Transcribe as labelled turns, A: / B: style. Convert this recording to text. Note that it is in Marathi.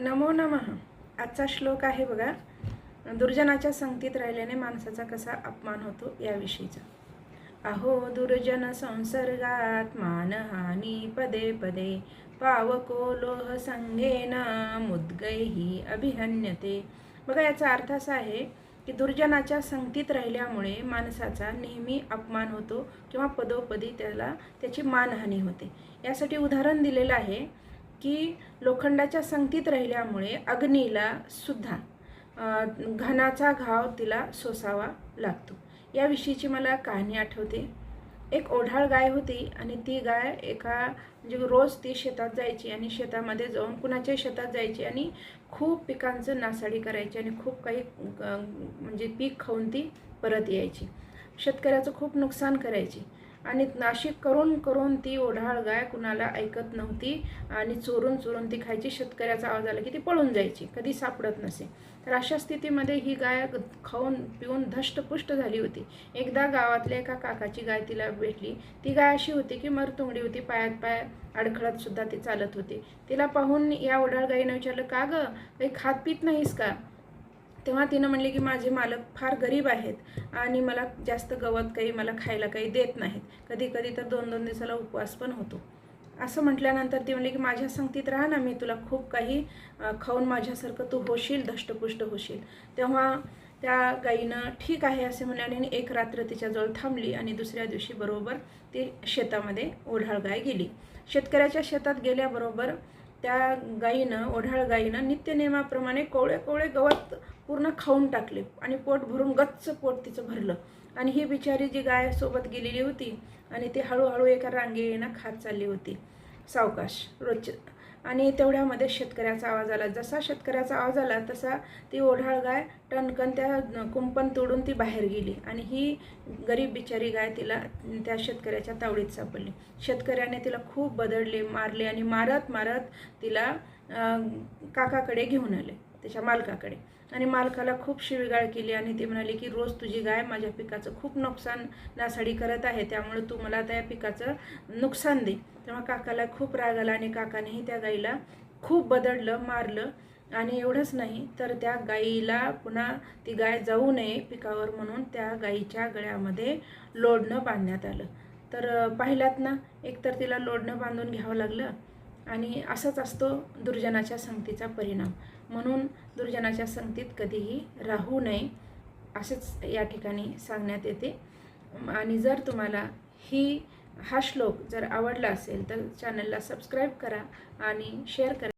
A: नमो नमः. आजचा श्लोक आहे बघा. दुर्जनाच्या संगतीत राहिल्याने माणसाचा कसा अपमान होतो याविषयीचा. अहो दुर्जन संसर्गात मानहानी पदे पदे. पावको लोह संगेन मुद्गैही अभिहन्यते. बघा याचा अर्थ असा आहे की दुर्जनाच्या संगतीत राहिल्यामुळे माणसाचा नेहमी अपमान होतो किंवा पदोपदी त्याला त्याची मानहानी होते. यासाठी उदाहरण दिलेलं आहे की लोखंडाच्या संगतीत राहिल्यामुळे अग्नीला सुद्धा घनाचा घाव तिला सोसावा लागतो. याविषयीची मला कहाणी आठवते. एक ओढाळ गाय होती आणि ती गाय एका म्हणजे रोज ती शेतात जायची आणि शेतामध्ये जाऊन कुणाच्याही शेतात जायची आणि खूप पिकांचं नासाडी करायची आणि खूप काही म्हणजे पीक खाऊन ती परत यायची. शेतकऱ्याचं खूप नुकसान करायची. आणि नाशिक करून करून ती ओढाळ गाय कुणाला ऐकत नव्हती आणि चोरून चोरून ती खायची. शेतकऱ्याचा आवाज आला की ती पळून जायची कधी सापडत नसे. तर अशा स्थितीमध्ये ही गाय खाऊन पिऊन धष्टपुष्ट झाली होती. एकदा गावातल्या एका काकाची गाय तिला भेटली. ती गाय अशी होती की मरतुंगडी होती पायात पाय अडखळत सुद्धा ती चालत होती. तिला पाहून या ओढाळ गायीनं विचारलं का गं? काही खात पीत नाहीस का? तेव्हा तिनं म्हणले की माझे मालक फार गरीब आहेत आणि मला जास्त गवत काही मला खायला काही देत नाहीत. कधी कधी तर दोन दोन दिवसाला उपवास पण होतो. असं म्हटल्यानंतर ती म्हणली की माझ्या संगतीत राहा ना मी तुला खूप काही खाऊन माझ्यासारखं तू होशील धष्टपुष्ट होशील. तेव्हा त्या गाईनं ठीक आहे असे म्हणल्याने एक रात्र तिच्याजवळ थांबली आणि दुसऱ्या दिवशी बरोबर ती शेतामध्ये ओढाळ गाय गेली. शेतकऱ्याच्या शेतात गेल्याबरोबर त्या गाईनं ओढाळ गाईनं नित्यनेमाप्रमाणे कोवळे कोवळे गवत पूर्ण खाऊन टाकले आणि पोट भरून गच्च पोट तिचं भरलं. आणि ही बिचारी जी गाय सोबत गेलेली होती आणि ती हळूहळू एका रांगेनं खात चालली होती. सावकाश रोजच्या आणि तेवढ्यामध्ये शेतकऱ्याचा आवाज आला. जसा शेतकऱ्याचा आवाज आला तसा ती ओढाळ गाय टणकन त्या कुंपण तोडून ती बाहेर गेली आणि ही गरीब बिचारी गाय तिला त्या शेतकऱ्याच्या तावडीत सापडली. शेतकऱ्याने तिला खूप बदडले मारले आणि मारत मारत तिला काकाकडे घेऊन आले. त्याच्या मालकाकडे. आणि मालकाला खूप शिवीगाळ केली आणि ते म्हणाले की रोज तुझी गाय माझ्या पिकाचं खूप नुकसान नासाडी करत आहे त्यामुळे तू मला त्या पिकाचं नुकसान दे. तेव्हा काकाला खूप राग आला आणि काकानेही त्या गाईला खूप बदडलं मारलं. आणि एवढंच नाही तर त्या गाईला पुन्हा ती गाय जाऊ नये पिकावर म्हणून त्या गाईच्या गळ्यामध्ये लोडणं बांधण्यात आलं. तर पाहिलात ना? एकतर तिला लोडणं बांधून घ्यावं लागलं? आणि असाच असतो दुर्जनाच्या संगतीचा परिणाम. म्हणून दुर्जनाच्या संगतीत कधीही राहू नये असेच या ठिकाणी सांगण्यात येते. आणि जर तुम्हाला ही हा श्लोक जर आवडला असेल तर चॅनलला सबस्क्राईब करा आणि शेअर करा.